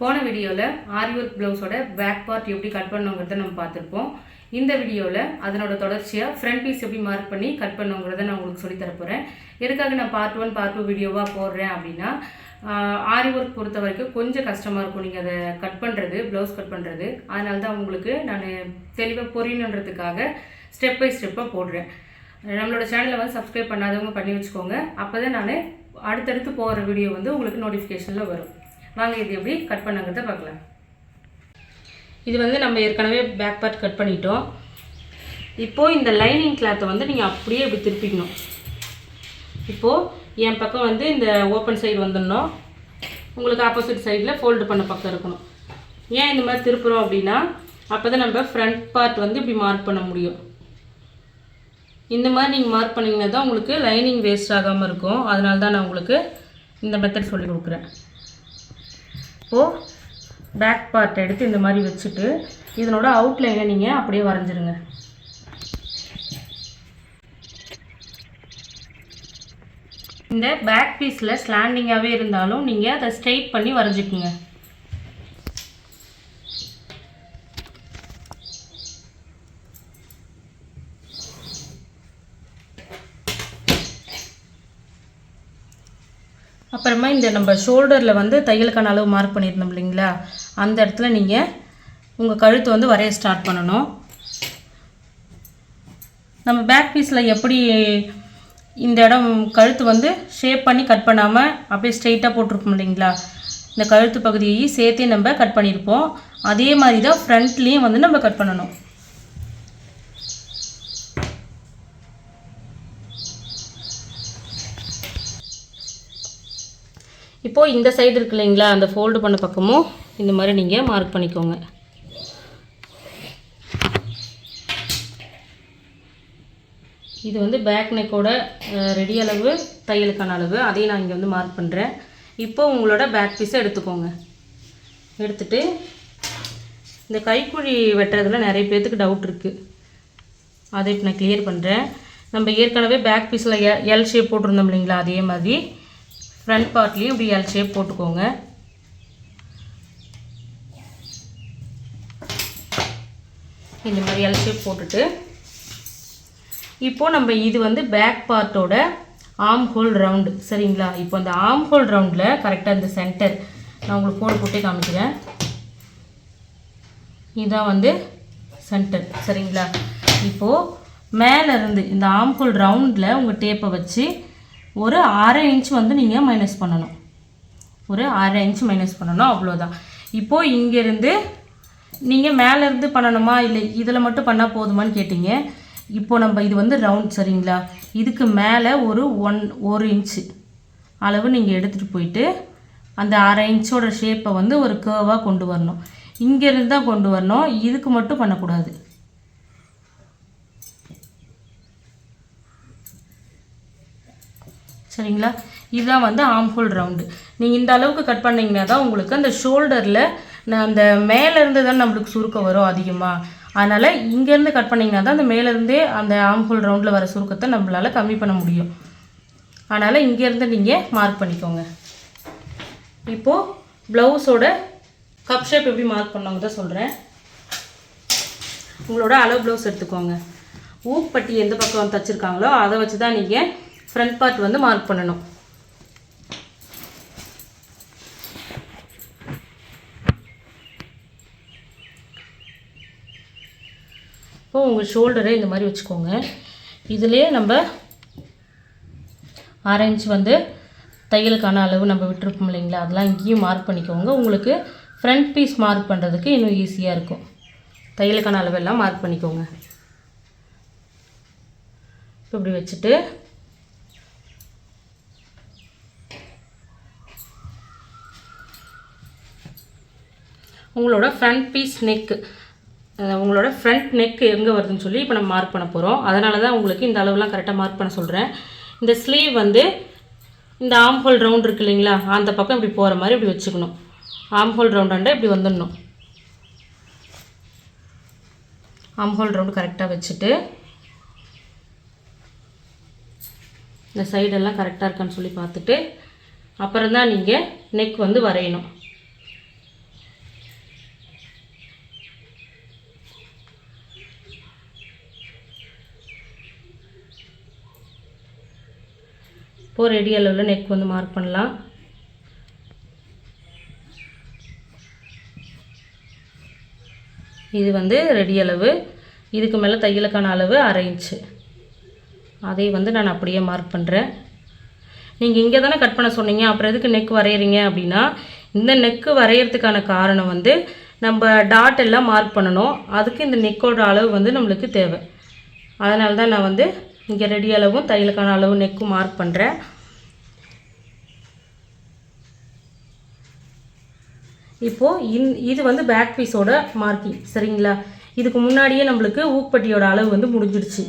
போன வீடியோவில் ஆரி ஒர்க் ப்ளவுஸோட பேக் பார்ட் எப்படி கட் பண்ணுங்கிறத நம்ம பார்த்துருப்போம். இந்த வீடியோவில் அதனோட தொடர்ச்சியாக ஃப்ரண்ட் பீஸ் எப்படி மார்க் பண்ணி கட் பண்ணுங்கிறத நான் உங்களுக்கு சொல்லித்தரப்போகிறேன் போகிறேன் எதுக்காக நான் பார்ட் ஒன் பார்ட் டூ வீடியோவாக போடுறேன் அப்படின்னா ஆரி ஒர்க் பொறுத்த வரைக்கும் கொஞ்சம் கஷ்டமாக இருக்கும் நீங்கள் அதை கட் பண்ணுறது ப்ளவுஸ் கட் பண்ணுறது அதனால தான் உங்களுக்கு நான் தெளிவாக புரியணுன்றதுக்காக ஸ்டெப் பை ஸ்டெப்பாக போடுறேன். நம்மளோட சேனலை வந்து சப்ஸ்கிரைப் பண்ணாதவங்க பண்ணி வச்சுக்கோங்க. அப்போ தான் நான் அடுத்தடுத்து போகிற வீடியோ வந்து உங்களுக்கு நோட்டிஃபிகேஷனில் வரும். வாங்க இது எப்படி கட் பண்ணுங்கிறத பார்க்கலாம். இது வந்து நம்ம ஏற்கனவே பேக் பார்ட் கட் பண்ணிட்டோம். இப்போது இந்த லைனிங் கிளாத்தை வந்து நீங்கள் அப்படியே இப்படி திருப்பிக்கணும். இப்போது என் பக்கம் வந்து இந்த ஓப்பன் சைடு வந்துடணும். உங்களுக்கு ஆப்போசிட் சைடில் ஃபோல்டு பண்ண பக்கம் இருக்கணும். ஏன் இந்த மாதிரி திருப்புறோம் அப்படின்னா அப்போ தான் நம்ம ஃப்ரண்ட் பார்ட் வந்து இப்படி மார்க் பண்ண முடியும். இந்த மாதிரி நீங்கள் மார்க் பண்ணிங்கன்னா தான் உங்களுக்கு லைனிங் வேஸ்ட் ஆகாமல் இருக்கும். அதனால தான் நான் உங்களுக்கு இந்த மெத்தட் சொல்லி கொடுக்குறேன். இப்போது பேக் பார்ட் எடுத்து இந்த மாதிரி வச்சுட்டு இதனோட அவுட்லைனை நீங்கள் அப்படியே வரைஞ்சிருங்க. இந்த பேக் பீஸில் ஸ்லாண்டிங்காகவே இருந்தாலும் நீங்கள் அதை ஸ்ட்ரெயிட் பண்ணி வரைஞ்சிக்குங்க. அப்புறமா இந்த நம்ம ஷோல்டரில் வந்து தையலுக்கான அளவு மார்க் பண்ணியிருந்தோம் இல்லைங்களா? அந்த இடத்துல நீங்கள் உங்கள் கழுத்து வந்து வரைய ஸ்டார்ட் பண்ணணும். நம்ம பேக் பீஸில் எப்படி இந்த இடம் கழுத்து வந்து ஷேப் பண்ணி கட் பண்ணாமல் அப்படியே ஸ்ட்ரெயிட்டாக போட்டிருப்போம் இல்லைங்களா? இந்த கழுத்து பகுதியை சேர்த்தே நம்ம கட் பண்ணியிருப்போம். அதே மாதிரி தான் ஃப்ரண்ட்லேயும் வந்து நம்ம கட் பண்ணணும். இப்போது இந்த சைடு இருக்கு இல்லைங்களா அந்த ஃபோல்டு பண்ண பக்கமும் இந்த மாதிரி நீங்கள் மார்க் பண்ணிக்கோங்க. இது வந்து பேக் நெக்கோட ரெடி அளவு தையலுக்கான அளவு அதையும் நான் இங்கே வந்து மார்க் பண்ணுறேன் இப்போ உங்களோட பேக் பீஸை எடுத்துக்கோங்க. எடுத்துட்டு இந்த கைக்குழி வெட்டுறதுல நிறைய பேர்த்துக்கு டவுட் இருக்குது அதை இப்போ நான் கிளியர் பண்ணுறேன் நம்ம ஏற்கனவே பேக் பீஸில் எல் ஷேப் போட்டிருந்தோம் இல்லைங்களா அதே மாதிரி. ஃப்ரண்ட் பார்ட்லேயும் இப்படி எல் ஷேப் போட்டுக்கோங்க. இந்த மாதிரி எல் ஷேப் போட்டுட்டு இப்போது நம்ம இது வந்து பேக் பார்ட்டோட ஆம் ஹோல் ரவுண்டு சரிங்களா? இப்போ அந்த ஆம் ஹோல் ரவுண்டில் கரெக்டாக இந்த சென்டர் நான் உங்களுக்கு கோடு போட்டே காமிக்கிறேன். இதுதான் வந்து சென்டர் சரிங்களா? இப்போது மேலே இருந்து இந்த ஆம் ஹோல் ரவுண்டில் உங்கள் டேப்பை வச்சு ஒரு அரை இன்ச் வந்து நீங்கள் மைனஸ் பண்ணணும். ஒரு அரை இன்ச் மைனஸ் பண்ணணும் அவ்வளோதான் இப்போது இங்கேருந்து நீங்கள் மேலேருந்து பண்ணணுமா? இல்லை இதில் மட்டும் பண்ணால் போதுமான்னு கேட்டிங்க. இப்போ நம்ம இது வந்து ரவுண்ட் சரிங்களா? இதுக்கு மேலே ஒரு ஒன் ஒரு இன்ச்சு அளவு நீங்கள் எடுத்துகிட்டு போயிட்டு அந்த அரை இன்ச்சோட ஷேப்பை வந்து ஒரு கேர்வாக கொண்டு வரணும். இங்கேருந்து தான் கொண்டு வரணும். இதுக்கு மட்டும் பண்ணக்கூடாது. சரிங்களா? இதுதான் வந்து ஆம்ஹோல் ரவுண்டு நீங்கள் இந்த அளவுக்கு கட் பண்ணிங்கன்னா தான் உங்களுக்கு அந்த ஷோல்டரில் அந்த மேலேருந்து தான் நம்மளுக்கு சுருக்கம் வரும் அதிகமாக அதனால் இங்கேருந்து கட் பண்ணிங்கன்னா தான் அந்த மேலேருந்தே அந்த ஆம்ஹோல் ரவுண்டில் வர சுருக்கத்தை நம்மளால் கம்மி பண்ண முடியும். அதனால் இங்கேருந்து நீங்கள் மார்க் பண்ணிக்கோங்க. இப்போது ப்ளவுஸோட கப் ஷேப் எப்படி மார்க் பண்ணவங்க தான் சொல்கிறேன் உங்களோட அளவு ப்ளவுஸ் எடுத்துக்கோங்க. ஊப்பட்டி எந்த பக்கம் தச்சுருக்காங்களோ அதை வச்சு தான் நீங்கள் ஃப்ரண்ட் பார்ட் வந்து மார்க் பண்ணணும். இப்போ உங்கள் ஷோல்டரை இந்த மாதிரி வச்சுக்கோங்க. இதுலேயே நம்ம ஆரஞ்சு வந்து தையலுக்கான அளவு நம்ம விட்டுருப்போம் இல்லைங்களா? அதெல்லாம் இங்கேயும் மார்க் பண்ணிக்கோங்க. உங்களுக்கு ஃப்ரண்ட் பீஸ் மார்க் பண்ணுறதுக்கு இன்னும் ஈஸியாக இருக்கும். தையலுக்கான அளவெல்லாம் மார்க் பண்ணிக்கோங்க. இப்படி வச்சுட்டு உங்களோட ஃப்ரண்ட் பீஸ் நெக்கு உங்களோட ஃப்ரண்ட் நெக் எங்கே வருதுன்னு சொல்லி இப்போ நம்ம மார்க் பண்ண போகிறோம் அதனால தான் உங்களுக்கு இந்த அளவுலாம் கரெக்டாக மார்க் பண்ண சொல்கிறேன் இந்த ஸ்லீவ் வந்து இந்த ஆம்ஹோல் ரவுண்ட் இருக்கு இல்லைங்களா அந்த பக்கம் இப்படி போகிற மாதிரி இப்படி வச்சுக்கணும். ஆம்ஹோல் ரவுண்டாண்டா இப்படி வந்துடணும். ஆம்ஹோல் ரவுண்டு கரெக்டாக வச்சுட்டு இந்த சைடெல்லாம் கரெக்டாக இருக்கான்னு சொல்லி பார்த்துட்டு அப்புறம் தான் நீங்கள் நெக் வந்து வரையணும். இப்போது ரெடி அளவில் நெக் வந்து மார்க் பண்ணலாம். இது வந்து ரெடி அளவு இதுக்கு மேலே தையலுக்கான அளவு அரை இன்ச்சு அதை வந்து நான் அப்படியே மார்க் பண்ணுறேன் நீங்கள் இங்கே தானே கட் பண்ண சொன்னீங்க அப்புறம் எதுக்கு நெக் வரைகிறீங்க அப்படின்னா இந்த நெக்கு வரைகிறதுக்கான காரணம் வந்து நம்ம டாட் எல்லாம் மார்க் பண்ணணும். அதுக்கு இந்த நெக்கோட அளவு வந்து நம்மளுக்கு தேவை. அதனால தான் நான் வந்து இங்கே ரெடி அளவும் தையலுக்கான அளவு நெக்கும் மார்க் பண்ணுறேன் இப்போது இந் இது வந்து பேக் பீஸோட மார்க்கிங் சரிங்களா? இதுக்கு முன்னாடியே நம்மளுக்கு ஊக்பட்டியோட அளவு வந்து முடிஞ்சிடுச்சு.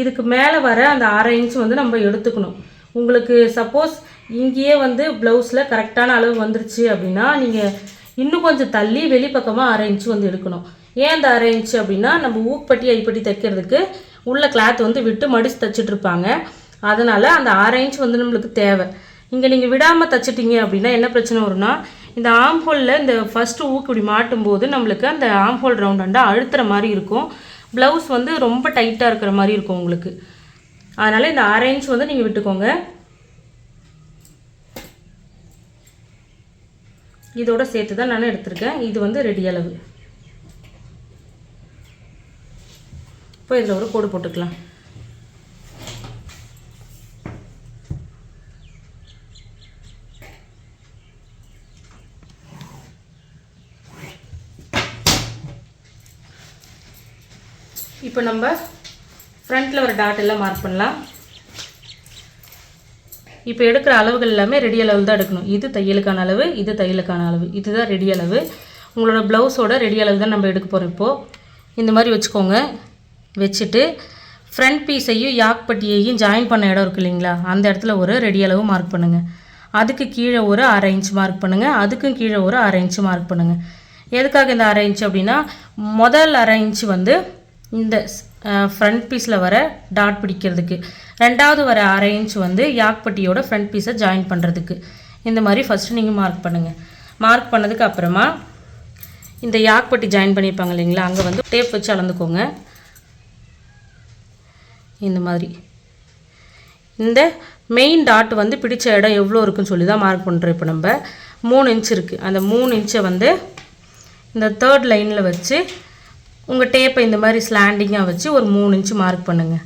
இதுக்கு மேலே வர அந்த அரை இன்ச் வந்து நம்ம எடுத்துக்கணும். உங்களுக்கு சப்போஸ் இங்கேயே வந்து ப்ளவுஸில் கரெக்டான அளவு வந்துருச்சு அப்படின்னா நீங்கள் இன்னும் கொஞ்சம் தள்ளி வெளிப்பக்கமாக அரை இன்ச்சு வந்து எடுக்கணும். ஏன் அந்த அரை இன்ச்சு அப்படின்னா நம்ம ஊக்பட்டி ஐப்பட்டி தைக்கிறதுக்கு உள்ள கிளாத் வந்து விட்டு மடித்து தைச்சிட்டு இருப்பாங்க. அதனால் அந்த ஆறு இன்ச் வந்து நம்மளுக்கு தேவை. இங்கே நீங்கள் விடாமல் தைச்சிட்டிங்க அப்படின்னா என்ன பிரச்சனை வரும்னா இந்த ஆம்ஹோலில் இந்த ஃபஸ்ட்டு ஊக்கு இப்படி மாட்டும் போது நம்மளுக்கு அந்த ஆம் ஹோல் ரவுண்டாண்டாக அழுத்துற மாதிரி இருக்கும். ப்ளவுஸ் வந்து ரொம்ப டைட்டாக இருக்கிற மாதிரி இருக்கும் உங்களுக்கு. அதனால் இந்த ஆரேஞ்ச் இன்ச் வந்து நீங்கள் விட்டுக்கோங்க. இதோட சேர்த்து தான் நான் எடுத்திருக்கேன். இது வந்து ரெடி அளவு. இப்போ இதில் ஒரு கோடு போட்டுக்கலாம். இப்போ நம்ம ஃப்ரண்ட்டில் ஒரு டாட் எல்லாம் மார்க் பண்ணலாம். இப்போ எடுக்கிற அளவுகள் எல்லாமே ரெடி அளவு தான் எடுக்கணும். இது தையலுக்கான அளவு இது தையலுக்கான அளவு. இதுதான் ரெடி அளவு. உங்களோட ப்ளவுஸோட ரெடி அளவு தான் நம்ம எடுக்க போகிறோம் இப்போது இந்த மாதிரி வச்சுக்கோங்க. வச்சுட்டு ஃப்ரண்ட் பீஸையும் யாக் பட்டியையும் ஜாயின் பண்ண இடம் இருக்கு இல்லைங்களா? அந்த இடத்துல ஒரு ரெடி அளவு மார்க் பண்ணுங்கள் அதுக்கு கீழே ஒரு அரை இன்ச் மார்க் பண்ணுங்கள் அதுக்கும் கீழே ஒரு அரை இன்ச் மார்க் பண்ணுங்கள் எதுக்காக இந்த அரை இன்ச் அப்படின்னா முதல் அரை இன்ச் வந்து இந்த ஃப்ரண்ட் பீஸில் வர டாட் பிடிக்கிறதுக்கு. ரெண்டாவது வர அரை இன்ச் வந்து யாக்பட்டியோட ஃப்ரண்ட் பீஸை ஜாயின் பண்ணுறதுக்கு இந்த மாதிரி ஃபஸ்ட்டு நீங்கள் மார்க் பண்ணுங்கள் மார்க் பண்ணதுக்கு அப்புறமா இந்த யாக்பட்டி ஜாயின் பண்ணியிருப்பாங்க இல்லைங்களா? அங்கே வந்து டேப் வச்சு அளந்துக்கோங்க. இந்த மாதிரி. இந்த மெயின் டாட் வந்து பிடிச்ச இடம் எவ்வளோ இருக்குன்னு சொல்லி தான் மார்க் பண்ணுறோம் இப்போ நம்ம. மூணு இன்ச் இருக்குது அந்த மூணு இன்ச்சை வந்து இந்த தேர்ட் லைனில் வச்சு உங்கள் டேப்பை இந்த மாதிரி ஸ்லாண்டிங்காக வச்சு ஒரு மூணு இன்ச்சு மார்க் பண்ணுங்கள்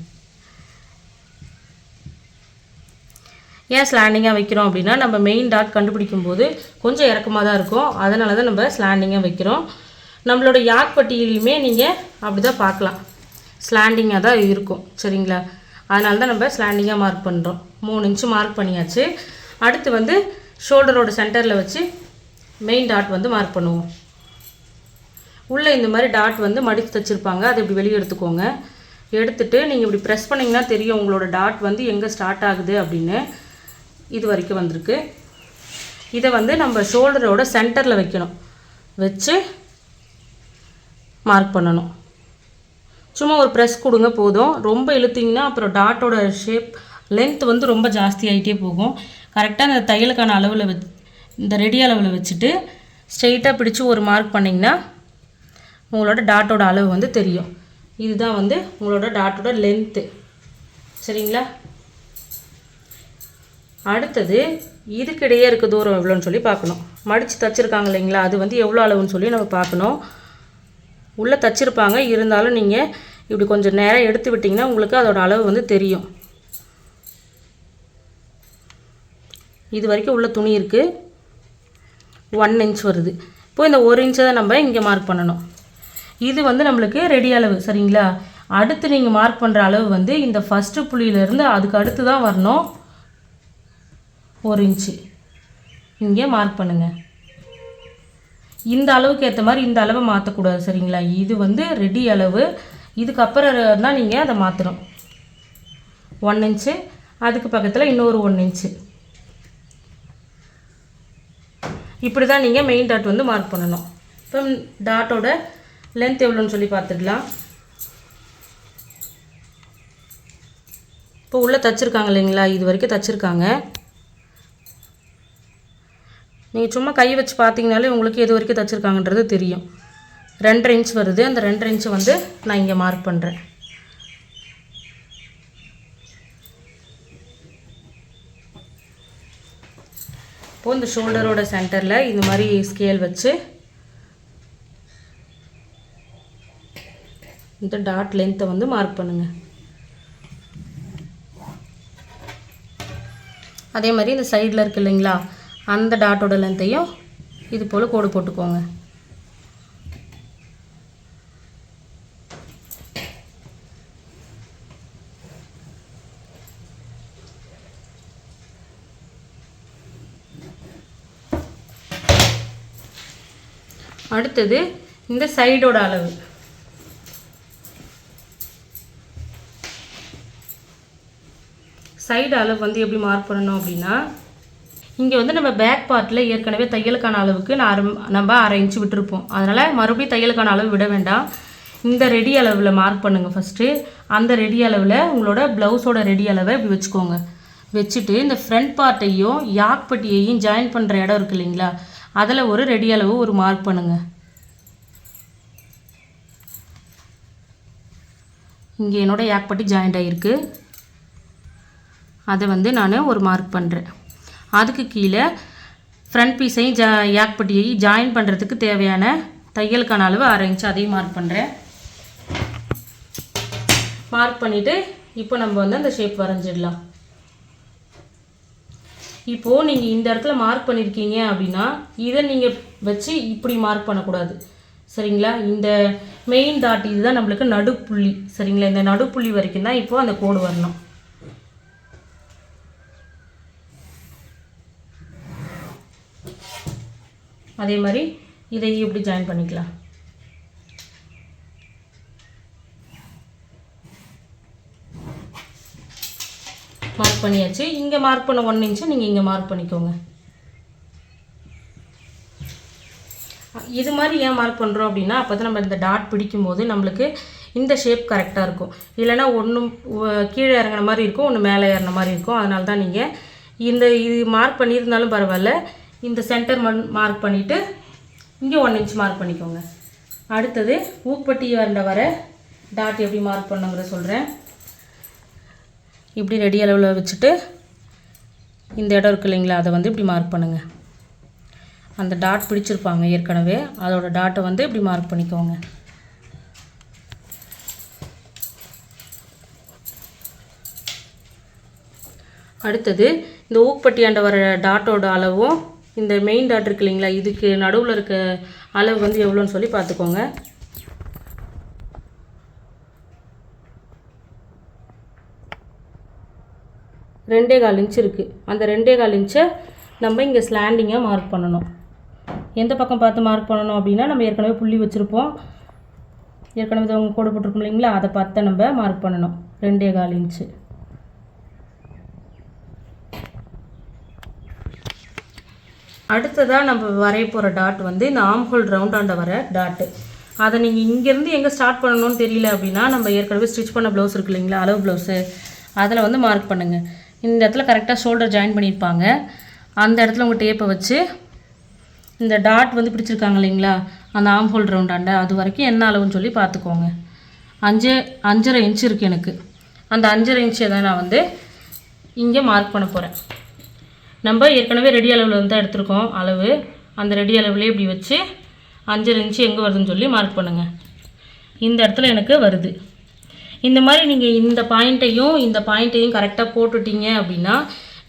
ஏன் ஸ்லாண்டிங்காக வைக்கிறோம் அப்படின்னா நம்ம மெயின் டாட் கண்டுபிடிக்கும் போது கொஞ்சம் இறக்கமாக தான் இருக்கும். அதனால தான் நம்ம ஸ்லாண்டிங்காக வைக்கிறோம். நம்மளோட யாக் பட்டியலையுமே நீங்கள் அப்படி தான் பார்க்கலாம். ஸ்லாண்டிங்காக தான் இருக்கும் சரிங்களா? அதனால தான் நம்ம ஸ்லாண்டிங்காக மார்க் பண்ணுறோம் மூணு இன்ச்சு மார்க் பண்ணியாச்சு. அடுத்து வந்து ஷோல்டரோட சென்டரில் வச்சு மெயின் டாட் வந்து மார்க் பண்ணுவோம். உள்ளே இந்த மாதிரி டாட் வந்து மடித்து தச்சுருப்பாங்க அதை இப்படி வெளியே எடுத்துக்கோங்க. எடுத்துட்டு நீங்கள் இப்படி ப்ரெஸ் பண்ணிங்கன்னா தெரியும் உங்களோட டாட் வந்து எங்கே ஸ்டார்ட் ஆகுது அப்படின்னு. இது வரைக்கும் வந்திருக்கு. இதை வந்து நம்ம ஷோல்டரோட சென்டரில் வைக்கணும். வச்சு மார்க் பண்ணணும். சும்மா ஒரு ப்ரெஸ் கொடுங்க போதும். ரொம்ப இழுத்தீங்கன்னா அப்புறம் டாட்டோட ஷேப் லென்த் வந்து ரொம்ப ஜாஸ்தி ஆகிட்டே போகும். கரெக்டாக இந்த தையலுக்கான அளவில் வச் இந்த ரெடி அளவில் வச்சுட்டு ஸ்ட்ரெயிட்டாக பிடிச்சி ஒரு மார்க் பண்ணிங்கன்னா உங்களோட டாட்டோட அளவு வந்து தெரியும். இதுதான் வந்து உங்களோட டாட்டோட லென்த்து சரிங்களா? அடுத்தது இதுக்கிடையே இருக்க தூரம் எவ்வளோன்னு சொல்லி பார்க்கணும். மடித்து தச்சுருக்காங்க இல்லைங்களா? அது வந்து எவ்வளோ அளவுன்னு சொல்லி நம்ம பார்க்கணும். உள்ளே தச்சிருப்பாங்க. இருந்தாலும் நீங்கள் இப்படி கொஞ்சம் நேரம் எடுத்து விட்டிங்கன்னா உங்களுக்கு அதோட அளவு வந்து தெரியும். இது வரைக்கும் உள்ள துணி இருக்குது ஒன் இன்ச் வருது. இப்போ இந்த ஒரு இன்ச்சை தான் நம்ம இங்கே மார்க் பண்ணணும். இது வந்து நம்மளுக்கு ரெடி அளவு சரிங்களா? அடுத்து நீங்கள் மார்க் பண்ணுற அளவு வந்து இந்த ஃபஸ்ட்டு புள்ளியிலேருந்து அதுக்கு அடுத்து தான் வரணும். ஒரு இன்ச்சு இங்கே மார்க் பண்ணுங்கள் இந்த அளவுக்கு ஏற்ற மாதிரி இந்த அளவை மாற்றக்கூடாது சரிங்களா? இது வந்து ரெடி அளவு. இதுக்கப்புறம் தான் நீங்கள் அதை மாற்றணும் ஒன் இன்ச்சு அதுக்கு பக்கத்தில் இன்னொரு ஒன் இன்ச்சு இப்படி தான் நீங்கள் மெயின் டாட் வந்து மார்க் பண்ணணும். இப்போ டாட்டோட லென்த் எவ்வளோன்னு சொல்லி பார்த்துக்கலாம். இப்போ உள்ளே தச்சுருக்காங்க இல்லைங்களா? இது வரைக்கும் தச்சுருக்காங்க. நீங்கள் சும்மா கை வச்சு பார்த்தீங்கனாலே உங்களுக்கு எது வரைக்கும் தைச்சிருக்காங்கன்றது தெரியும். ரெண்டரை இன்ச் வருது. அந்த ரெண்டரை இன்ச்சு வந்து நான் இங்கே மார்க் பண்ணுறேன் இப்போது இந்த ஷோல்டரோட சென்டரில் இந்த மாதிரி ஸ்கேல் வச்சு இந்த டாட் லென்த்தை வந்து மார்க் பண்ணுங்கள் அதே மாதிரி இந்த சைடில் இருக்கு இல்லைங்களா? அந்த டாட்டோட லென்த்தையும் இது போல் கோடு போட்டுக்கோங்க. அடுத்தது இந்த சைடோட அளவு. சைடு அளவு வந்து எப்படி மார்க் பண்ணணும் அப்படின்னா இங்கே வந்து நம்ம பேக் பார்ட்டில் ஏற்கனவே தையலுக்கான அளவுக்கு நான் நம்ம அரை இன்ச்சு விட்டுருப்போம். அதனால் மறுபடியும் தையலுக்கான அளவு விட வேண்டாம். இந்த ரெடி அளவில் மார்க் பண்ணுங்கள் ஃபஸ்ட்டு அந்த ரெடி அளவில் உங்களோட ப்ளவுஸோட ரெடி அளவை இப்படி வச்சுக்கோங்க. வச்சுட்டு இந்த ஃப்ரண்ட் பார்ட்டையும் யாக் பட்டியையும் ஜாயின் பண்ணுற இடம் இருக்கு இல்லைங்களா? அதில் ஒரு ரெடி அளவு ஒரு மார்க் பண்ணுங்கள் இங்கே என்னோட யாக் பட்டி ஜாயிண்ட் ஆகிருக்கு அதை வந்து நான் ஒரு மார்க் பண்ணுறேன் அதுக்கு கீழே ஃப்ரண்ட் பீஸையும் ஜா யாக் ஜாயின் பண்ணுறதுக்கு தேவையான தையலுக்கான அளவு அரை இன்ச் அதையும் மார்க் பண்ணுறேன் மார்க் பண்ணிவிட்டு இப்போ நம்ம வந்து அந்த ஷேப் வரைஞ்சிடலாம். இப்போது நீங்கள் இந்த இடத்துல மார்க் பண்ணியிருக்கீங்க அப்படின்னா இதை நீங்கள் வச்சு இப்படி மார்க் பண்ணக்கூடாது. சரிங்களா? இந்த மெயின் டாட் இதுதான் நம்மளுக்கு நடுப்புள்ளி. சரிங்களா? இந்த நடுப்புள்ளி வரைக்கும் தான் இப்போது அந்த கோடு வரணும். அதே மாதிரி இதையும் இப்படி ஜாயின் பண்ணிக்கலாம். மார்க் பண்ணியாச்சு. இங்கே மார்க் பண்ண ஒன் இன்ச்சு நீங்கள் இங்கே மார்க் பண்ணிக்கோங்க. இது மாதிரி ஏன் மார்க் பண்ணுறோம் அப்படின்னா அப்போ தான் நம்ம இந்த டாட் பிடிக்கும்போது நம்மளுக்கு இந்த ஷேப் கரெக்டாக இருக்கும். இல்லைனா ஒன்றும் கீழே இறங்குன மாதிரி இருக்கும் ஒன்று மேலே ஏறின மாதிரி இருக்கும். அதனால தான் நீங்கள் இந்த இது மார்க் பண்ணியிருந்தாலும் பரவாயில்ல. இந்த சென்டர் மண் மார்க் பண்ணிவிட்டு இங்கே ஒன் இன்ச் மார்க் பண்ணிக்கோங்க. அடுத்தது ஊப்பட்டி வரண்ட வர டாட் எப்படி மார்க் பண்ணுங்கிறத சொல்கிறேன் இப்படி ரெடி அளவில் வச்சுட்டு இந்த இடம் இருக்கு இல்லைங்களா அதை வந்து இப்படி மார்க் பண்ணுங்கள் அந்த டாட் பிடிச்சிருப்பாங்க ஏற்கனவே அதோட டாட்டை வந்து இப்படி மார்க் பண்ணிக்கோங்க. அடுத்தது இந்த ஊப்பட்டியாண்ட வர டாட்டோட அளவும் இந்த மெயின் டாட் இருக்கு இல்லைங்களா இதுக்கு நடுவில் இருக்க அளவு வந்து எவ்வளோன்னு சொல்லி பார்த்துக்கோங்க. ரெண்டே கால் இன்ச் இருக்குது அந்த ரெண்டே கால் இன்ச்சை நம்ம இங்கே ஸ்லாண்டிங்காக மார்க் பண்ணணும். எந்த பக்கம் பார்த்து மார்க் பண்ணணும் அப்படின்னா நம்ம ஏற்கனவே புள்ளி வச்சுருப்போம். ஏற்கனவே அவங்க கோடு போட்டிருக்கோம் இல்லைங்களா அதை பார்த்து நம்ம மார்க் பண்ணணும். ரெண்டே கால் இன்ச்சு அடுத்ததாக நம்ம வரைய போகிற டாட் வந்து இந்த ஆம்ஹோல் ரவுண்டாண்ட வர டாட்டு அதை நீங்கள் இங்கேருந்து எங்கே ஸ்டார்ட் பண்ணணும்னு தெரியல அப்படின்னா நம்ம ஏற்கனவே ஸ்டிச் பண்ண ப்ளவுஸ் இருக்கு இல்லைங்களா? அளவு ப்ளவுஸு அதில் வந்து மார்க் பண்ணுங்கள் இந்த இடத்துல கரெக்டாக ஷோல்டர் ஜாயின் பண்ணியிருப்பாங்க. அந்த இடத்துல உங்கள் டேப்பை வச்சு இந்த டாட் வந்து பிடிச்சிருக்காங்க இல்லைங்களா? அந்த ஆம்ஹோல் ரவுண்டாண்ட அது வரைக்கும் என்ன அளவுன்னு சொல்லி பார்த்துக்கோங்க. அஞ்சு அஞ்சரை இன்ச்சு இருக்குது எனக்கு. அந்த அஞ்சரை இன்ச்சை தான் நான் வந்து இங்கே மார்க் பண்ண போகிறேன் நம்ம ஏற்கனவே ரெடி அளவில் வந்து தான் எடுத்திருக்கோம் அளவு. அந்த ரெடி அளவுலேயே இப்படி வச்சு அஞ்சரை இன்ச்சு எங்கே வருதுன்னு சொல்லி மார்க் பண்ணுங்கள் இந்த இடத்துல எனக்கு வருது. இந்த மாதிரி நீங்கள் இந்த பாயிண்ட்டையும் இந்த பாயிண்ட்டையும் கரெக்டாக போட்டுட்டீங்க அப்படின்னா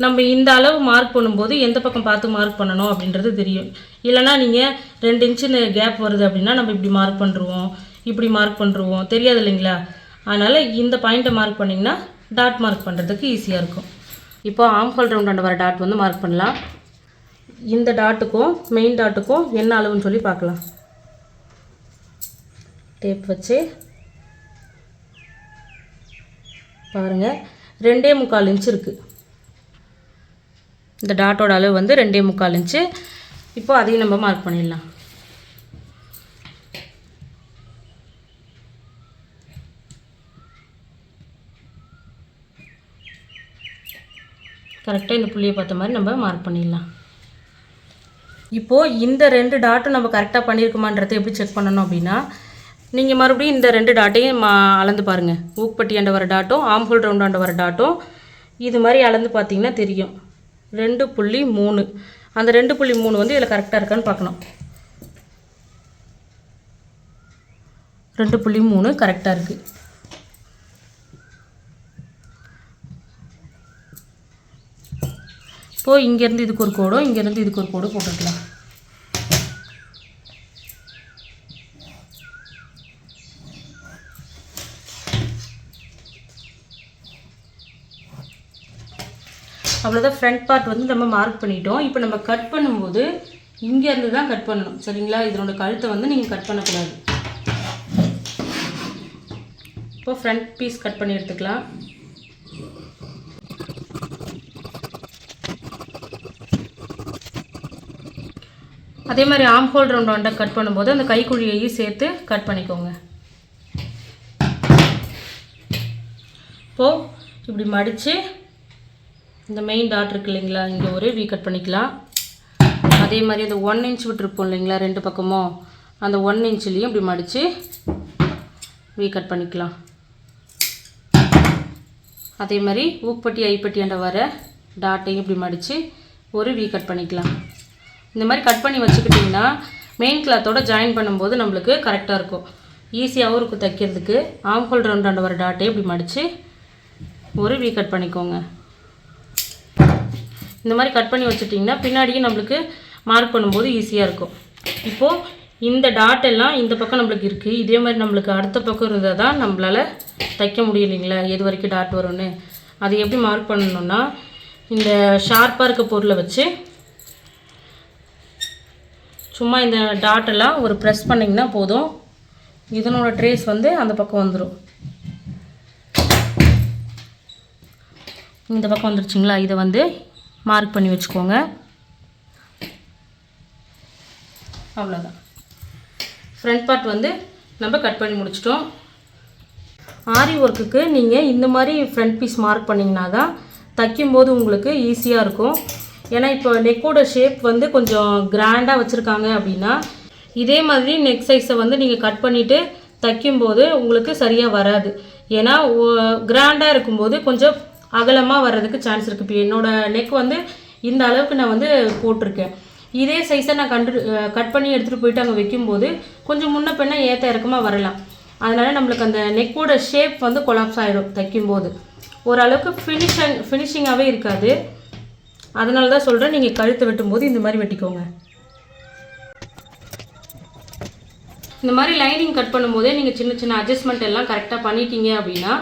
நம்ம இந்த அளவு மார்க் பண்ணும்போது எந்த பக்கம் பார்த்து மார்க் பண்ணணும் அப்படின்றது தெரியும். இல்லைனா நீங்கள் ரெண்டு இன்ச்சு கேப் வருது அப்படின்னா நம்ம இப்படி மார்க் பண்ணுருவோம் இப்படி மார்க் பண்ணுருவோம். தெரியாது இல்லைங்களா? அதனால் இந்த பாயிண்ட்டை மார்க் பண்ணிங்கன்னா டாட் மார்க் பண்ணுறதுக்கு ஈஸியாக இருக்கும். இப்போ ஆம்ஹோல் ரவுண்டாண்ட வர டாட் வந்து மார்க் பண்ணலாம். இந்த டாட்டுக்கும் மெயின் டாட்டுக்கும் என்ன அளவுன்னு சொல்லி பார்க்கலாம். டேப் வச்சு பாருங்கள் ரெண்டே முக்கால் இன்ச் இருக்குது இந்த டாட்டோட அளவு வந்து ரெண்டே முக்கால் இன்ச்சு இப்போ அதையும் நம்ம மார்க் பண்ணிடலாம். கரெக்டாக இந்த புள்ளியை பார்த்த மாதிரி நம்ம மார்க் பண்ணிடலாம். இப்போது இந்த ரெண்டு டாட்டும் நம்ம கரெக்டாக பண்ணியிருக்குமான்றதை எப்படி செக் பண்ணணும் அப்படின்னா நீங்கள் மறுபடியும் இந்த ரெண்டு டாட்டையும் மா அளந்து பாருங்கள் ஊக்பட்டியாண்ட வர டாட்டும் ஆம்ஹோல் ரவுண்டாண்ட வர டாட்டும் இது மாதிரி அளந்து பார்த்தீங்கன்னா தெரியும். ரெண்டு புள்ளி மூணு. அந்த ரெண்டு புள்ளி மூணு வந்து இதில் கரெக்டாக இருக்கான்னு பார்க்கணும். ரெண்டு புள்ளி மூணு கரெக்டாக இருக்குது ஸோ இங்கேருந்து இதுக்கு ஒரு கோடும் இங்கேருந்து இதுக்கு ஒரு கோடும் போட்டுக்கலாம். அவ்வளோதான் ஃப்ரண்ட் பார்ட் வந்து நம்ம மார்க் பண்ணிட்டோம். இப்போ நம்ம கட் பண்ணும்போது இங்கேருந்து தான் கட் பண்ணணும். சரிங்களா? இதனோட கழுத்தை வந்து நீங்கள் கட் பண்ணக்கூடாது. இப்போ ஃப்ரண்ட் பீஸ் கட் பண்ணி எடுத்துக்கலாம். அதே மாதிரி ஆம் ஹோல் ரவுண்ட் ரவுண்டாக கட் பண்ணும்போது அந்த கைக்குழியையும் சேர்த்து கட் பண்ணிக்கோங்க. இப்போது இப்படி மடித்து இந்த மெயின் டாட் இருக்கு இல்லைங்களா இங்கே ஒரு வி கட் பண்ணிக்கலாம். அதே மாதிரி அந்த ஒன் இன்ச் விட்டுருப்போம் இல்லைங்களா ரெண்டு பக்கமும். அந்த ஒன் இன்ச்லேயும் இப்படி மடித்து வி கட் பண்ணிக்கலாம். அதே மாதிரி ஊப்பட்டி ஐப்பட்டியாண்ட வர டாட்டையும் இப்படி மடித்து ஒரு வீ கட் பண்ணிக்கலாம். இந்த மாதிரி கட் பண்ணி வச்சுக்கிட்டிங்கன்னா மெயின் கிளாத்தோட ஜாயின் பண்ணும்போது நம்மளுக்கு கரெக்டாக இருக்கும். ஈஸியாகவும் இருக்கும் தைக்கிறதுக்கு. ஆம்ஹோல் ரெண்டு வர டாட்டே இப்படி மடித்து ஒரு வி கட் பண்ணிக்கோங்க. இந்த மாதிரி கட் பண்ணி வச்சுட்டிங்கன்னா பின்னாடியும் நம்மளுக்கு மார்க் பண்ணும்போது ஈஸியாக இருக்கும். இப்போது இந்த டாட் எல்லாம் இந்த பக்கம் நம்மளுக்கு இருக்குது இதே மாதிரி நம்மளுக்கு அடுத்த பக்கம் இருந்தால் தான் நம்மளால் தைக்க முடியலைங்களா எது வரைக்கும் டாட் வரும்னு. அது எப்படி மார்க் பண்ணணும்னா இந்த ஷார்ப்பாக இருக்க பொருளை வச்சு சும்மா இந்த டாட்டெல்லாம் ஒரு ப்ரெஸ் பண்ணிங்கன்னா போதும். இதனோட ட்ரேஸ் வந்து அந்த பக்கம் வந்துடும் இந்த பக்கம் வந்துருச்சுங்களா? இதை வந்து மார்க் பண்ணி வச்சுக்கோங்க. அவ்வளோதான் ஃப்ரண்ட் பார்ட் வந்து நம்ம கட் பண்ணி முடிச்சிட்டோம். ஆரி ஒர்க்குக்கு நீங்கள் இந்த மாதிரி ஃப்ரண்ட் பீஸ் மார்க் பண்ணிங்கன்னா தான் தைக்கும்போது உங்களுக்கு ஈஸியாக இருக்கும். ஏன்னா இப்போ நெக்கோட ஷேப் வந்து கொஞ்சம் கிராண்டாக வச்சுருக்காங்க அப்படின்னா இதே மாதிரி நெக் சைஸை வந்து நீங்கள் கட் பண்ணிவிட்டு தைக்கும்போது உங்களுக்கு சரியாக வராது. ஏன்னா கிராண்டாக இருக்கும்போது கொஞ்சம் அகலமாக வர்றதுக்கு சான்ஸ் இருக்குது இப்போ என்னோடய நெக் வந்து இந்த அளவுக்கு நான் வந்து போட்டிருக்கேன். இதே சைஸை நான் கண்டு கட் பண்ணி எடுத்துகிட்டு போயிட்டு அங்கே வைக்கும்போது கொஞ்சம் முன்ன பின்ன ஏற்ற இறக்கமாக வரலாம். அதனால் நம்மளுக்கு அந்த நெக்கோட ஷேப் வந்து கொலாப்ஸ் ஆகிடும் தைக்கும்போது. ஓரளவுக்கு ஃபினிஷிங் ஃபினிஷிங்காகவே இருக்காது. அதனால தான் சொல்கிறேன் நீங்கள் கழுத்தை வெட்டும்போது இந்த மாதிரி வெட்டிக்கோங்க. இந்த மாதிரி லைனிங் கட் பண்ணும்போதே நீங்கள் சின்ன சின்ன அட்ஜஸ்ட்மெண்ட் எல்லாம் கரெக்டாக பண்ணிட்டீங்க அப்படின்னா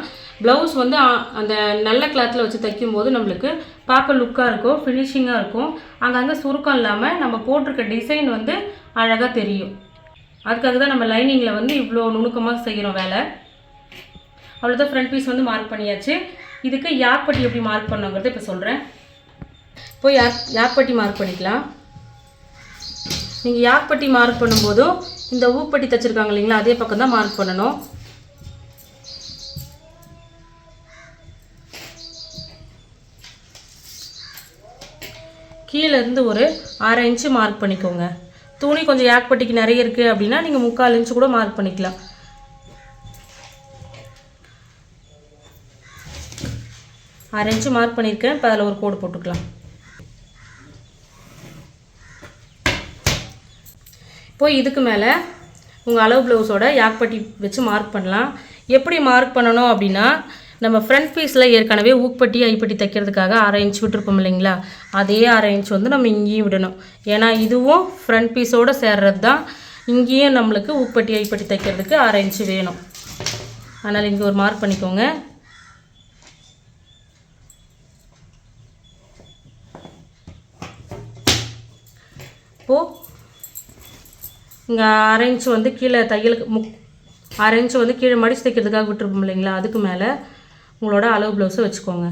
ப்ளவுஸ் வந்து அந்த நல்ல கிளாத்தில் வச்சு தைக்கும்போது நம்மளுக்கு பார்க்க லுக்காக இருக்கும் ஃபினிஷிங்காக இருக்கும். அங்கங்கே சுருக்கம் இல்லாமல் நம்ம போட்டிருக்க டிசைன் வந்து அழகாக தெரியும். அதுக்காக தான் நம்ம லைனிங்கில் வந்து இவ்வளோ நுணுக்கமாக செய்கிறோம் வேலை. அவ்வளோதான் ஃப்ரண்ட் பீஸ் வந்து மார்க் பண்ணியாச்சு. இதுக்கு யாப்பட்டி எப்படி மார்க் பண்ணுங்கிறத இப்போ சொல்கிறேன் போய் யாக் யாக்பட்டி மார்க் பண்ணிக்கலாம்? நீங்கள் யாக்பட்டி மார்க் பண்ணும்போதும் இந்த ஊப்பட்டி தைச்சிருக்காங்க இல்லைங்களா அதே பக்கம் தான் மார்க் பண்ணணும். கீழே இருந்து ஒரு அரை இன்ச்சு மார்க் பண்ணிக்கோங்க. துணி கொஞ்சம் யாக்பட்டிக்கு நிறைய இருக்குது அப்படின்னா நீங்கள் முக்கால் இன்ச்சு கூட மார்க் பண்ணிக்கலாம். அரை இன்ச்சு மார்க் பண்ணியிருக்கேன் இப்போ அதில் ஒரு கோடு போட்டுக்கலாம். போய் இதுக்கு மேலே உங்கள் அளவு ப்ளவுஸோட யாக்பட்டி வச்சு மார்க் பண்ணலாம். எப்படி மார்க் பண்ணணும் அப்படின்னா நம்ம ஃப்ரண்ட் பீஸில் ஏற்கனவே ஊக்பட்டி ஐப்பட்டி தைக்கிறதுக்காக அரை இன்ச் விட்டுருப்போம் இல்லைங்களா? அதே அரை இன்ச் வந்து நம்ம இங்கேயும் விடணும். ஏன்னா இதுவும் ஃப்ரண்ட் பீஸோடு சேர்றது தான் இங்கேயும் நம்மளுக்கு ஊக்பட்டி ஐப்பட்டி தைக்கிறதுக்கு அரை இன்ச்சு வேணும். அதனால் இங்கே ஒரு மார்க் பண்ணிக்கோங்க. இப்போது இங்கே அரை இன்ச்சு வந்து கீழே தையலுக்கு முக் அரை இன்ச்சு வந்து கீழே மடிச்சு தைக்கிறதுக்காக விட்டுருப்போம் இல்லைங்களா? அதுக்கு மேலே உங்களோட அளவு ப்ளவுஸை வச்சுக்கோங்க.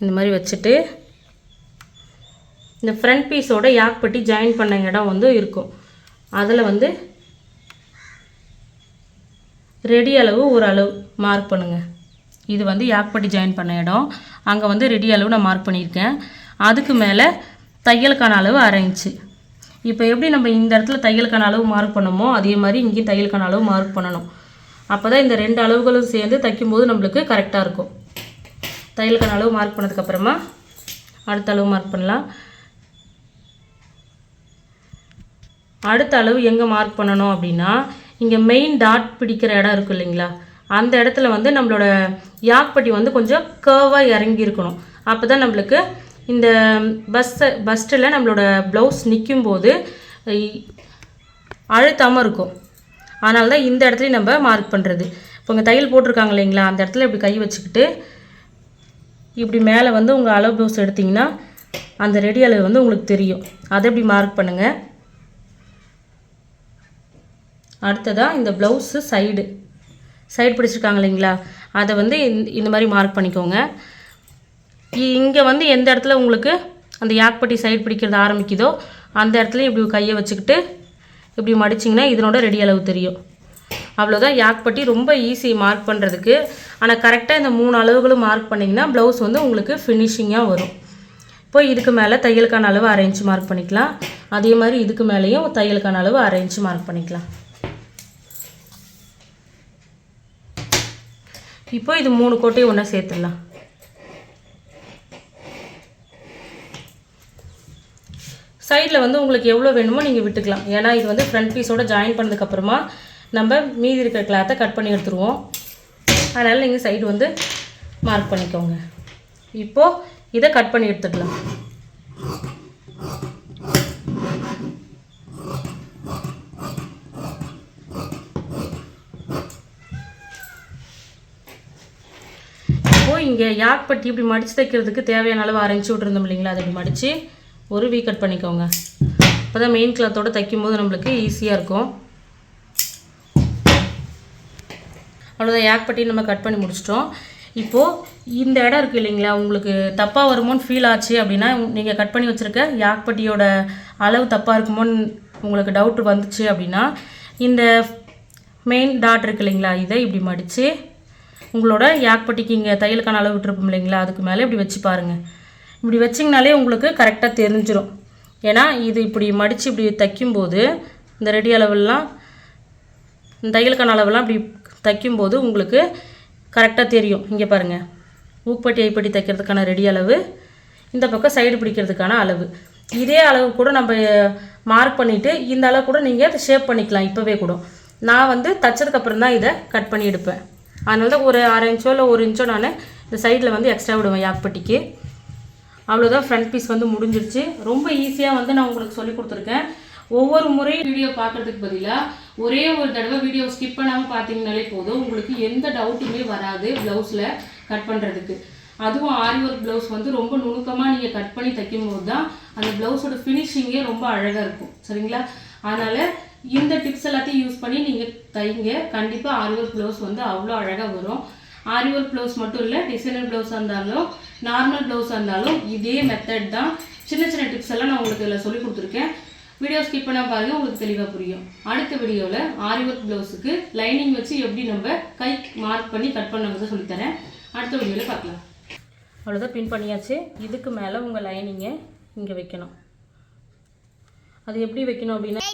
இந்த மாதிரி வச்சுட்டு இந்த ஃப்ரண்ட் பீஸோட யாக்பட்டி ஜாயின் பண்ண இடம் வந்து இருக்கும். அதில் வந்து ரெடி அளவு ஒரு அளவு மார்க் பண்ணுங்கள் இது வந்து யாக்பட்டி ஜாயின் பண்ண இடம். அங்கே வந்து ரெடி அளவு நான் மார்க் பண்ணியிருக்கேன். அதுக்கு மேலே தையலுக்கான அளவு அரை இன்ச்சு இப்போ எப்படி நம்ம இந்த இடத்துல தையலுக்கான அளவு மார்க் பண்ணோமோ அதே மாதிரி இங்கேயும் தையலுக்கான அளவு மார்க் பண்ணணும். அப்போ தான் இந்த ரெண்டு அளவுகளும் சேர்ந்து தைக்கும்போது நம்மளுக்கு கரெக்டாக இருக்கும். தையலுக்கான அளவு மார்க் பண்ணதுக்கப்புறமா அடுத்த அளவு மார்க் பண்ணலாம். அடுத்த அளவு எங்கே மார்க் பண்ணணும் அப்படின்னா இங்கே மெயின் டாட் பிடிக்கிற இடம் இருக்கு இல்லைங்களா? அந்த இடத்துல வந்து நம்மளோட யாக்பட்டி வந்து கொஞ்சம் கேர்வாக இறங்கியிருக்கணும் அப்போ தான் நம்மளுக்கு இந்த பஸ்ஸை பஸ்ட்டில் நம்மளோட ப்ளவுஸ் நிற்கும் போது அழுத்தாமல் இருக்கும். அதனால தான் இந்த இடத்துலையும் நம்ம மார்க் பண்ணுறது இப்போ இங்கே தையல் போட்டிருக்காங்க இல்லைங்களா அந்த இடத்துல இப்படி கை வச்சுக்கிட்டு இப்படி மேலே வந்து உங்கள் அளவு ப்ளவுஸ் எடுத்திங்கன்னா அந்த ரெடி அளவு வந்து உங்களுக்கு தெரியும். அதை இப்படி மார்க் பண்ணுங்கள் அடுத்ததாக இந்த ப்ளவுஸு சைடு சைடு பிடிச்சிருக்காங்க இல்லைங்களா அதை வந்து இந்த- இந்த மாதிரி மார்க் பண்ணிக்கோங்க. இங்கே வந்து எந்த இடத்துல உங்களுக்கு அந்த யாக்பட்டி சைடு பிடிக்கிறது ஆரம்பிக்குதோ அந்த இடத்துல இப்படி கையை வச்சுக்கிட்டு இப்படி மடிச்சிங்கன்னா இதனோட ரெடி அளவு தெரியும். அவ்வளோதான் யாக்பட்டி ரொம்ப ஈஸி மார்க் பண்ணுறதுக்கு ஆனால் கரெக்டாக இந்த மூணு அளவுகளும் மார்க் பண்ணிங்கன்னா ப்ளவுஸ் வந்து உங்களுக்கு ஃபினிஷிங்காக வரும். இப்போ இதுக்கு மேலே தையலுக்கான அளவு அரேஞ்ச் மார்க் பண்ணிக்கலாம். அதே மாதிரி இதுக்கு மேலேயும் தையலுக்கான அளவு அரேஞ்ச் மார்க் பண்ணிக்கலாம். இப்போ இது மூணு கோட்டையும் ஒன்றா சேர்த்துடலாம். சைடில் வந்து உங்களுக்கு எவ்வளோ வேணுமோ நீங்கள் விட்டுக்கலாம். ஏன்னா இது வந்து ஃப்ரண்ட் பீஸோட ஜாயின் பண்ணதுக்கப்புறமா நம்ம மீதி இருக்கிற கிளாத்தை கட் பண்ணி எடுத்துருவோம். அதனால் நீங்கள் சைடு வந்து மார்க் பண்ணிக்கோங்க. இப்போது இதை கட் பண்ணி எடுத்துக்கலாம். இப்போ இங்கே யாக்பட்டி இப்படி மடித்து தைக்கிறதுக்கு தேவையான அளவு அரைஞ்சி விட்ருந்தோம் இல்லைங்களா? அதை இப்படி மடித்து ஒரு வீ கட் பண்ணிக்கோங்க. அப்போ தான் மெயின் கிளாத்தோட தைக்கும்போது நம்மளுக்கு ஈஸியாக இருக்கும். அவ்வளோதான் ஏக்பட்டி நம்ம கட் பண்ணி முடிச்சிட்டோம். இப்போது இந்த இடம் இருக்குது இல்லைங்களா உங்களுக்கு தப்பாக வருமோன்னு ஃபீல் ஆச்சு அப்படின்னா நீங்கள் கட் பண்ணி வச்சுருக்க யாக்பட்டியோட அளவு தப்பாக இருக்குமோன்னு உங்களுக்கு டவுட் வந்துச்சு அப்படின்னா இந்த மெயின் டாட் இருக்கு இல்லைங்களா இதை இப்படி மடித்து உங்களோட யாக்பட்டிக்கு இங்கே தையலுக்கான அளவு விட்டுருப்போம் இல்லைங்களா அதுக்கு மேலே இப்படி வச்சு பாருங்கள் இப்படி வச்சிங்கனாலே உங்களுக்கு கரெக்டாக தெரிஞ்சிடும் ஏன்னா இது இப்படி மடித்து இப்படி தைக்கும்போது இந்த ரெடி அளவெல்லாம் தையலுக்கான அளவெல்லாம் இப்படி தைக்கும்போது உங்களுக்கு கரெக்டாக தெரியும். இங்கே பாருங்கள் ஊப்பட்டி ஐப்பட்டி தைக்கிறதுக்கான ரெடி அளவு இந்த பக்கம் சைடு பிடிக்கிறதுக்கான அளவு. இதே அளவு கூட நம்ம மார்க் பண்ணிவிட்டு இந்த அளவு கூட நீங்கள் ஷேப் பண்ணிக்கலாம். இப்போவே கூட. நான் வந்து தைச்சதுக்கப்புறம் தான் இதை கட் பண்ணி எடுப்பேன். அதனால தான் ஒரு அரை இன்ச்சோ இல்லை ஒரு இன்ச்சோ நான் இந்த சைடில் வந்து எக்ஸ்ட்ரா விடுவேன் யாக்பட்டிக்கு அவ்வளோதான் ஃப்ரண்ட் பீஸ் வந்து முடிஞ்சிருச்சு. ரொம்ப ஈஸியாக வந்து நான் உங்களுக்கு சொல்லி கொடுத்துருக்கேன். ஒவ்வொரு முறையும் வீடியோ பார்க்கறதுக்கு பதிலாக ஒரே ஒரு தடவை வீடியோ ஸ்கிப் பண்ணாமல் பார்த்தீங்கனாலே போதும். உங்களுக்கு எந்த டவுட்டுமே வராது ப்ளவுஸில் கட் பண்ணுறதுக்கு அதுவும் ஆரி ஒர்க் ப்ளவுஸ் வந்து ரொம்ப நுணுக்கமாக நீங்கள் கட் பண்ணி தைக்கும் போது தான் அந்த ப்ளவுஸோட ஃபினிஷிங்கே ரொம்ப அழகாக இருக்கும். சரிங்களா? அதனால் இந்த டிப்ஸ் எல்லாத்தையும் யூஸ் பண்ணி நீங்கள் தைங்க. கண்டிப்பாக ஆரி ஒர்க் ப்ளவுஸ் வந்து அவ்வளோ அழகாக வரும். ஆரி ஒர்க் ப்ளவுஸ் மட்டும் இல்லை டிசைனர் ப்ளவுஸாக இருந்தாலும் நார்மல் ப்ளவுஸாக இருந்தாலும் இதே மெத்தட் தான். சின்ன சின்ன டிப்ஸ் எல்லாம் நான் உங்களுக்கு இதில் சொல்லி கொடுத்துருக்கேன். வீடியோ ஸ்கிப் பண்ணால் பாருங்க உங்களுக்கு தெளிவாக புரியும். அடுத்த வீடியோவில் ஆரி ஒர்க் ப்ளவுஸுக்கு லைனிங் வச்சு எப்படி நம்ம கை மார்க் பண்ணி கட் பண்ணுறது சொல்லித்தரேன். அடுத்த வீடியோவில் பார்க்கலாம். அவ்வளோதான் பின் பண்ணியாச்சு. இதுக்கு மேலே உங்கள் லைனிங்கை இங்கே வைக்கணும். அது எப்படி வைக்கணும் அப்படின்னா